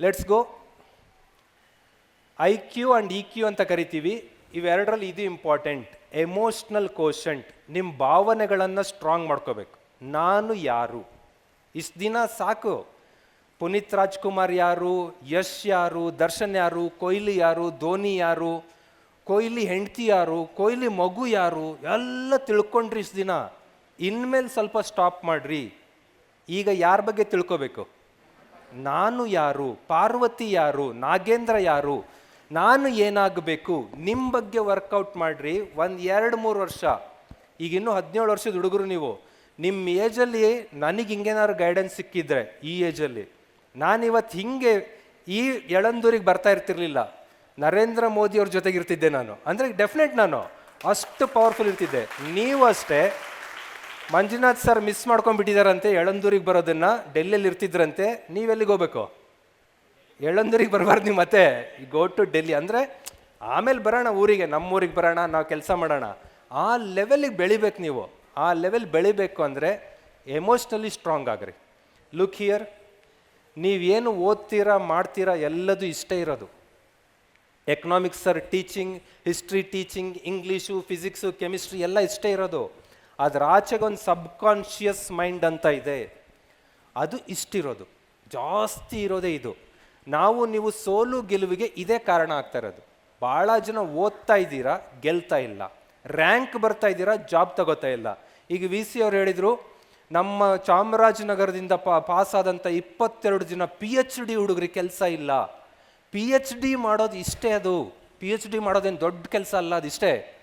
Let's go I Q and E Q ಅಂತ ಕರಿತೀವಿ. ಇವೆರಡರಲ್ಲಿ ಇದು ಇಂಪಾರ್ಟೆಂಟ್ ಎಮೋಷ್ನಲ್ ಕೋಶಂಟ್ ನಿಮ್ಮ ಭಾವನೆಗಳನ್ನು ಸ್ಟ್ರಾಂಗ್ ಮಾಡ್ಕೋಬೇಕು. ನಾನು ಯಾರು? ಇಷ್ಟು ದಿನ ಸಾಕು. ಪುನೀತ್ ರಾಜ್ಕುಮಾರ್ ಯಾರು? ಯಶ್ ಯಾರು? ದರ್ಶನ್ ಯಾರು? ಕೊಹ್ಲಿ ಯಾರು? ಧೋನಿ ಯಾರು? ಕೊಹ್ಲಿ ಹೆಂಡತಿ ಯಾರು? ಕೊಹ್ಲಿ ಮಗು ಯಾರು? ಎಲ್ಲ ತಿಳ್ಕೊಂಡ್ರಿ ಇಷ್ಟು ದಿನ. ಇನ್ಮೇಲೆ ಸ್ವಲ್ಪ ಸ್ಟಾಪ್ ಮಾಡ್ರಿ. ಈಗ ಯಾರ ಬಗ್ಗೆ ತಿಳ್ಕೋಬೇಕು? ನಾನು ಯಾರು? ಪಾರ್ವತಿ ಯಾರು? ನಾಗೇಂದ್ರ ಯಾರು? ನಾನು ಏನಾಗಬೇಕು? ನಿಮ್ಮ ಬಗ್ಗೆ ವರ್ಕೌಟ್ ಮಾಡ್ರಿ, ಒಂದು ಎರಡು ಮೂರು ವರ್ಷ. ಈಗ ಇನ್ನೂ ಹದಿನೇಳು ವರ್ಷದ ಹುಡುಗರು ನೀವು. ನಿಮ್ಮ ಏಜಲ್ಲಿ ನನಗೆ ಹಿಂಗೇನಾದ್ರು ಗೈಡೆನ್ಸ್ ಸಿಕ್ಕಿದ್ರೆ, ಈ ಏಜಲ್ಲಿ. ನಾನಿವತ್ತು ಹಿಂಗೆ ಈ ಎಳಂದೂರಿಗೆ ಬರ್ತಾ ಇರ್ತಿರ್ಲಿಲ್ಲ. ನರೇಂದ್ರ ಮೋದಿ ಅವ್ರ ಜೊತೆಗೆ ಇರ್ತಿದ್ದೆ ನಾನು. ಅಂದರೆ ಡೆಫಿನೆಟ್ ನಾನು. ಅಷ್ಟು ಪವರ್ಫುಲ್ ಇರ್ತಿದ್ದೆ. ನೀವು ಅಷ್ಟೇ ಮಂಜುನಾಥ್ ಸರ್ ಮಿಸ್ ಮಾಡ್ಕೊಂಡ್ಬಿಟ್ಟಿದಾರಂತೆ ಎಳಂದೂರಿಗೆ ಬರೋದನ್ನ, ಡೆಲ್ಲಿಯಲ್ಲಿ ಇರ್ತಿದ್ರಂತೆ, ನೀವೆಲ್ಲಿಗೆ ಹೋಗ್ಬೇಕು? ಎಳಂದೂರಿಗೆ ಬರಬಾರ್ದು ನೀವು ಮತ್ತೆ ಗೋ ಟು ಡೆಲ್ಲಿ. ಅಂದರೆ, ಆಮೇಲೆ ಬರೋಣ ಊರಿಗೆ, ನಮ್ಮೂರಿಗೆ ಬರೋಣ, ನಾವು ಕೆಲಸ ಮಾಡೋಣ. ಆ ಲೆವೆಲಿಗೆ ಬೆಳಿಬೇಕು ನೀವು. ಆ ಲೆವೆಲ್ ಬೆಳಿಬೇಕು ಅಂದರೆ ಎಮೋಷ್ನಲಿ ಸ್ಟ್ರಾಂಗ್ ಆಗ್ರಿ. ಲುಕ್ ಹಿಯರ್ ನೀವೇನು ಓದ್ತೀರಾ, ಮಾಡ್ತೀರಾ, ಎಲ್ಲದೂ ಇಷ್ಟ ಇರೋದು. Economics sir teaching history teaching English physics chemistry ಎಲ್ಲ ಇಷ್ಟೇ ಇರೋದು. ಅದ್ರ ಆಚೆಗೆ ಒಂದು ಸಬ್ಕಾನ್ಷಿಯಸ್ ಮೈಂಡ್ ಅಂತ ಇದೆ. ಅದು ಇಷ್ಟಿರೋದು. ಜಾಸ್ತಿ ಇರೋದೇ ಇದು. ನಾವು ನೀವು ಸೋಲು ಗೆಲುವಿಗೆ ಇದೇ ಕಾರಣ ಆಗ್ತಾ ಇರೋದು. ಭಾಳ ಜನ ಓದ್ತಾ ಇದ್ದೀರಾ, ಗೆಲ್ತಾ ಇಲ್ಲ. ರ್ಯಾಂಕ್ ಬರ್ತಾ ಇದ್ದೀರಾ, ಜಾಬ್ ತಗೋತಾ ಇಲ್ಲ. ಈಗ ವಿ ಸಿ ಅವ್ರು ಹೇಳಿದರು, ನಮ್ಮ ಚಾಮರಾಜನಗರದಿಂದ ಪಾ ಪಾಸ್ ಆದಂಥ ಇಪ್ಪತ್ತೆರಡು ಜನ ಪಿ ಎಚ್ ಡಿ ಹುಡುಗರಿಗೆ ಕೆಲಸ ಇಲ್ಲ. ಪಿ ಎಚ್ ಡಿ ಮಾಡೋದು ಇಷ್ಟೇ ಅದು. ಪಿ ಎಚ್ ಡಿ ಮಾಡೋದೇನು ದೊಡ್ಡ ಕೆಲಸ ಅಲ್ಲ ಅದಿಷ್ಟೇ.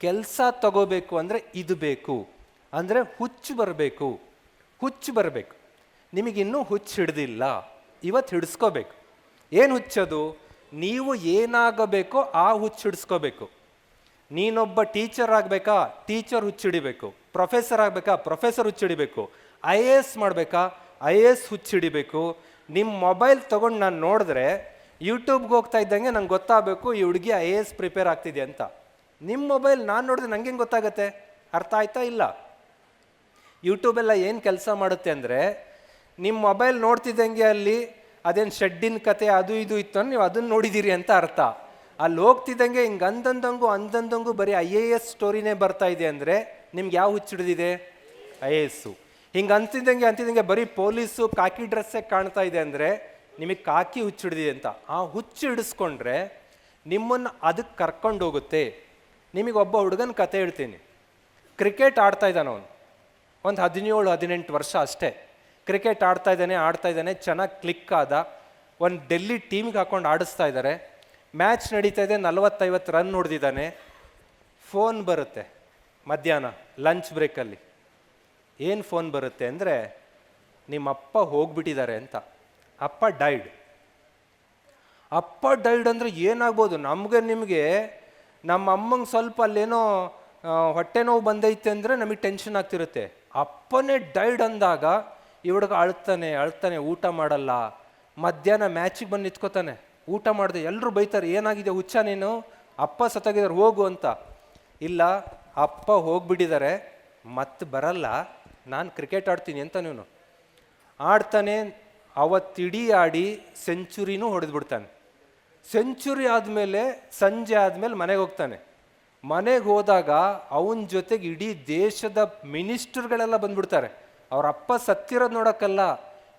ಕೆಲಸ ತಗೋಬೇಕು ಅಂದರೆ ಇದು ಬೇಕು. ಅಂದರೆ ಹುಚ್ಚು ಬರಬೇಕು. ಹುಚ್ಚು ಬರಬೇಕು. ನಿಮಗಿನ್ನೂ ಹುಚ್ಚು ಹಿಡ್ದಿಲ್ಲ. ಇವತ್ತು ಹಿಡಿಸ್ಕೋಬೇಕು. ಏನು ಹುಚ್ಚದು? ನೀವು ಏನಾಗಬೇಕೋ ಆ ಹುಚ್ಚು ಹಿಡಿಸ್ಕೋಬೇಕು. ನೀನೊಬ್ಬ ಟೀಚರ್ ಆಗಬೇಕಾ? ಟೀಚರ್ ಹುಚ್ಚಿಡಿಬೇಕು ಪ್ರೊಫೆಸರ್ ಆಗಬೇಕಾ? ಪ್ರೊಫೆಸರ್ ಹುಚ್ಚಿಡಿಬೇಕು ಐ ಎ ಎಸ್ ಮಾಡಬೇಕಾ? ಐ ಎ ಎಸ್ ಹುಚ್ಚಿಡಿಬೇಕು ನಿಮ್ಮ ಮೊಬೈಲ್ ತೊಗೊಂಡು ನಾನು ನೋಡಿದ್ರೆ ಯೂಟ್ಯೂಬ್ಗೆ ಹೋಗ್ತಾ ಇದ್ದಂಗೆ ನಂಗೆ ಗೊತ್ತಾಗಬೇಕು ಈ ಹುಡುಗಿ ಐ ಎ ಎಸ್ ಪ್ರಿಪೇರ್ ಆಗ್ತಿದೆ ಅಂತ. ನಿಮ್ಮ ಮೊಬೈಲ್ ನಾನು ನೋಡಿದ್ರೆ ನಂಗೆ ಹೆಂಗೆ ಗೊತ್ತಾಗತ್ತೆ? ಅರ್ಥ ಆಯ್ತಾ ಇಲ್ಲ? ಯೂಟ್ಯೂಬೆಲ್ಲ ಏನು ಕೆಲಸ ಮಾಡುತ್ತೆ ಅಂದರೆ ನಿಮ್ಮ ಮೊಬೈಲ್ ನೋಡ್ತಿದ್ದಂಗೆ ಅಲ್ಲಿ ಅದೇನು ಶೆಡ್ಡಿನ ಕತೆ ಅದು ಇದು ಇತ್ತು ನೀವು ಅದನ್ನು ನೋಡಿದ್ದೀರಿ ಅಂತ ಅರ್ಥ. ಅಲ್ಲಿ ಹೋಗ್ತಿದ್ದಂಗೆ ಹಿಂಗೆ ಅಂದಂದಂಗೂ ಅಂದಂದಂಗು ಬರೀ ಐ ಎ ಎಸ್ ಸ್ಟೋರಿನೇ ಬರ್ತಾ ಇದೆ ಅಂದರೆ ನಿಮ್ಗೆ ಯಾವ ಹುಚ್ಚಿಡ್ದಿದೆ ಐ ಎ ಎಸ್ಸು ಹಿಂಗೆ ಅಂತಿದ್ದಂಗೆ ಅಂತಿದ್ದಂಗೆ ಬರೀ ಪೊಲೀಸು ಕಾಕಿ ಡ್ರೆಸ್ಸೇ ಕಾಣ್ತಾ ಇದೆ ಅಂದರೆ ನಿಮಗೆ ಕಾಕಿ ಹುಚ್ಚಿಡ್ದಿದೆ ಅಂತ. ಆ ಹುಚ್ಚು ಹಿಡಿಸ್ಕೊಂಡ್ರೆ ನಿಮ್ಮನ್ನು ಅದಕ್ಕೆ ಕರ್ಕೊಂಡು ಹೋಗುತ್ತೆ. ನಿಮಗೆ ಒಬ್ಬ ಹುಡುಗನ ಕತೆ ಹೇಳ್ತೀನಿ. ಕ್ರಿಕೆಟ್ ಆಡ್ತಾ ಇದ್ದಾನೆ ಅವನು. ಒಂದು ಹದಿನೇಳು, ಹದಿನೆಂಟು ವರ್ಷ ಅಷ್ಟೇ. ಕ್ರಿಕೆಟ್ ಆಡ್ತಾ ಇದ್ದಾನೆ ಆಡ್ತಾ ಇದ್ದಾನೆ, ಚೆನ್ನಾಗಿ ಕ್ಲಿಕ್ ಆದ. ಒಂದು ಡೆಲ್ಲಿ ಟೀಮ್ಗೆ ಹಾಕೊಂಡು ಆಡಿಸ್ತಾ ಇದ್ದಾರೆ ಮ್ಯಾಚ್ ನಡೀತಾ ಇದೆ, ನಲವತ್ತೈವತ್ತು ರನ್ ಹೊಡೆದಿದ್ದಾನೆ. ಫೋನ್ ಬರುತ್ತೆ ಮಧ್ಯಾಹ್ನ ಲಂಚ್ ಬ್ರೇಕಲ್ಲಿ ಏನು ಫೋನ್ ಬರುತ್ತೆ ಅಂದರೆ ನಿಮ್ಮ ಅಪ್ಪ ಹೋಗ್ಬಿಟ್ಟಿದ್ದಾರೆ ಅಂತ. ಅಪ್ಪ ಡೈಡ್ ಅಪ್ಪ ಡೈಡ್ ಅಂದರೆ ಏನಾಗ್ಬೋದು? ನಮಗೆ ನಿಮಗೆ ನಮ್ಮ ಅಮ್ಮಂಗೆ ಸ್ವಲ್ಪ ಅಲ್ಲೇನೋ ಹೊಟ್ಟೆ ನೋವು ಬಂದೈತೆ ಅಂದರೆ ನಮಗೆ ಟೆನ್ಷನ್ ಆಗ್ತಿರುತ್ತೆ. ಅಪ್ಪನೇ ಡೈಡ್ ಅಂದಾಗ ಇವಡ್ಗೆ ಅಳ್ತಾನೆ ಅಳ್ತಾನೆ, ಊಟ ಮಾಡಲ್ಲ. ಮಧ್ಯಾಹ್ನ ಮ್ಯಾಚಿಗೆ ಬಂದು ನಿಂತ್ಕೋತಾನೆ. ಊಟ ಮಾಡಿದೆ ಎಲ್ಲರೂ ಬೈತಾರೆ, ಏನಾಗಿದೆ ಹುಚ್ಚ ನೀನು? ಅಪ್ಪ ಸತ್ತಾಗಿದ್ದಾರೆ, ಹೋಗು ಅಂತ. ಇಲ್ಲ, ಅಪ್ಪ ಹೋಗ್ಬಿಟ್ಟಿದ್ದಾರೆ ಮತ್ತೆ ಬರಲ್ಲ, ನಾನು ಕ್ರಿಕೆಟ್ ಆಡ್ತೀನಿ ಅಂತ ನೀನು. ಆಡ್ತಾನೆ, ಅವತ್ತಿಡೀ ಆಡಿ ಸೆಂಚುರಿನೂ ಹೊಡೆದ್ಬಿಡ್ತಾನೆ. ಸೆಂಚುರಿ ಆದಮೇಲೆ, ಸಂಜೆ ಆದಮೇಲೆ ಮನೆಗೆ ಹೋಗ್ತಾನೆ. ಮನೆಗೆ ಹೋದಾಗ ಅವನ ಜೊತೆಗೆ ಇಡೀ ದೇಶದ ಮಿನಿಸ್ಟರ್ಗಳೆಲ್ಲ ಬಂದ್ಬಿಡ್ತಾರೆ. ಅವ್ರ ಅಪ್ಪ ಸತ್ತಿರೋದು ನೋಡೋಕ್ಕಲ್ಲ.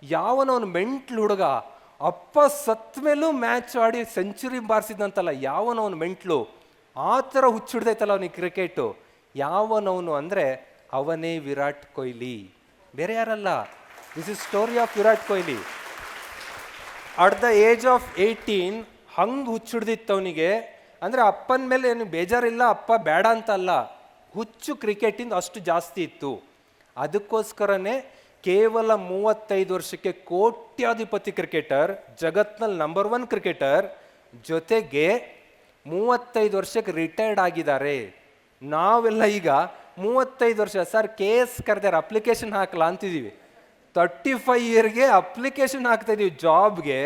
ಯಾವನವನು ಮೆಂಟ್ಲು ಹುಡುಗ. ಅಪ್ಪ ಸತ್ತ ಮೇಲೂ ಮ್ಯಾಚ್ ಆಡಿ ಸೆಂಚುರಿ ಬಾರಿಸಿದಂತಲ್ಲ ಯಾವನವನು ಮೆಂಟ್ಲು. ಆ ಥರ ಹುಚ್ಚಿಡ್ದೈತಲ್ಲ ಅವನಿಗೆ ಕ್ರಿಕೆಟು. ಯಾವನವನು ಅಂದರೆ, ಅವನೇ ವಿರಾಟ್ ಕೊಹ್ಲಿ. ಬೇರೆ ಯಾರಲ್ಲ. This is story of Virat Kohli at the age of eighteen ಹಂಗೆ ಹುಚ್ಚಿಡ್ದಿತ್ತು ಅವನಿಗೆ ಅಂದರೆ ಅಪ್ಪನ ಮೇಲೆ ಏನು ಬೇಜಾರಿಲ್ಲ, ಅಪ್ಪ ಬೇಡ ಅಂತ ಅಲ್ಲ ಹುಚ್ಚು ಕ್ರಿಕೆಟಿಂದ ಅಷ್ಟು ಜಾಸ್ತಿ ಇತ್ತು. ಅದಕ್ಕೋಸ್ಕರನೇ ಕೇವಲ ಮೂವತ್ತೈದು ವರ್ಷಕ್ಕೆ ಕೋಟ್ಯಾಧಿಪತಿ ಕ್ರಿಕೆಟರ್ ಜಗತ್ನಲ್ಲಿ ನಂಬರ್ ಒನ್ ಕ್ರಿಕೆಟರ್ ಜೊತೆಗೆ ಮೂವತ್ತೈದು ವರ್ಷಕ್ಕೆ ರಿಟೈರ್ಡ್ ಆಗಿದ್ದಾರೆ. ನಾವೆಲ್ಲ ಈಗ ಮೂವತ್ತೈದು ವರ್ಷ, ಸರ್ ಕೆ ಎಸ್ ಕರೆದಾರೆ ಅಪ್ಲಿಕೇಶನ್ ಹಾಕಲ್ಲ ಅಂತಿದ್ದೀವಿ ತರ್ಟಿ ಫೈವ್ ಇಯರ್ಗೆ ಅಪ್ಲಿಕೇಶನ್ ಹಾಕ್ತಾ ಇದ್ದೀವಿ ಜಾಬ್ಗೆ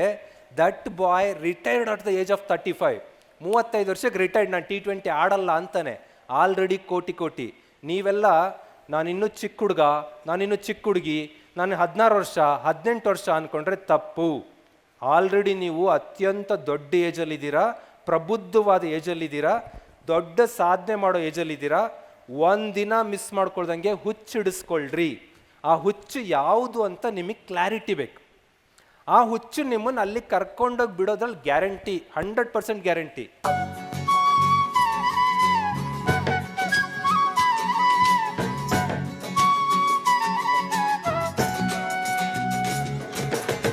that boy retired at the age of thirty five. ಮೂವತ್ತೈದು ವರ್ಷಕ್ಕೆ ರಿಟೈರ್ಡ್, ನಾನು ಟಿ ಟ್ವೆಂಟಿ ಆಡಲ್ಲ ಅಂತಾನೆ. ಆಲ್ರೆಡಿ ಕೋಟಿ ಕೋಟಿ. ನೀವೆಲ್ಲ ನಾನಿನ್ನು ಚಿಕ್ಕ ಹುಡುಗ ನಾನಿನ್ನು ಚಿಕ್ಕ ಹುಡುಗಿ, ನಾನು ಹದಿನಾರು ವರ್ಷ, ಹದಿನೆಂಟು ವರ್ಷ ಅಂದ್ಕೊಂಡ್ರೆ ತಪ್ಪು. ಆಲ್ರೆಡಿ ನೀವು ಅತ್ಯಂತ ದೊಡ್ಡ ಏಜಲ್ಲಿದ್ದೀರಾ, ಪ್ರಬುದ್ಧವಾದ ಏಜಲ್ಲಿದ್ದೀರಾ, ದೊಡ್ಡ ಸಾಧನೆ ಮಾಡೋ ಏಜಲ್ಲಿದ್ದೀರಾ, ಒಂದು ದಿನ ಮಿಸ್ ಮಾಡ್ಕೊಳ್ದಂಗೆ ಹುಚ್ಚಿಡಿಸ್ಕೊಳ್ರಿ. ಆ ಹುಚ್ಚು ಯಾವುದು ಅಂತ ನಿಮಗೆ ಕ್ಲಾರಿಟಿ ಬೇಕು. ಆ ಹುಚ್ಚು ನಿಮ್ಮನ್ನು ಅಲ್ಲಿ ಕರ್ಕೊಂಡೋಗಿ ಬಿಡೋದ್ರಲ್ಲಿ ಗ್ಯಾರಂಟಿ ಹಂಡ್ರೆಡ್ ಪರ್ಸೆಂಟ್ ಗ್ಯಾರಂಟಿ.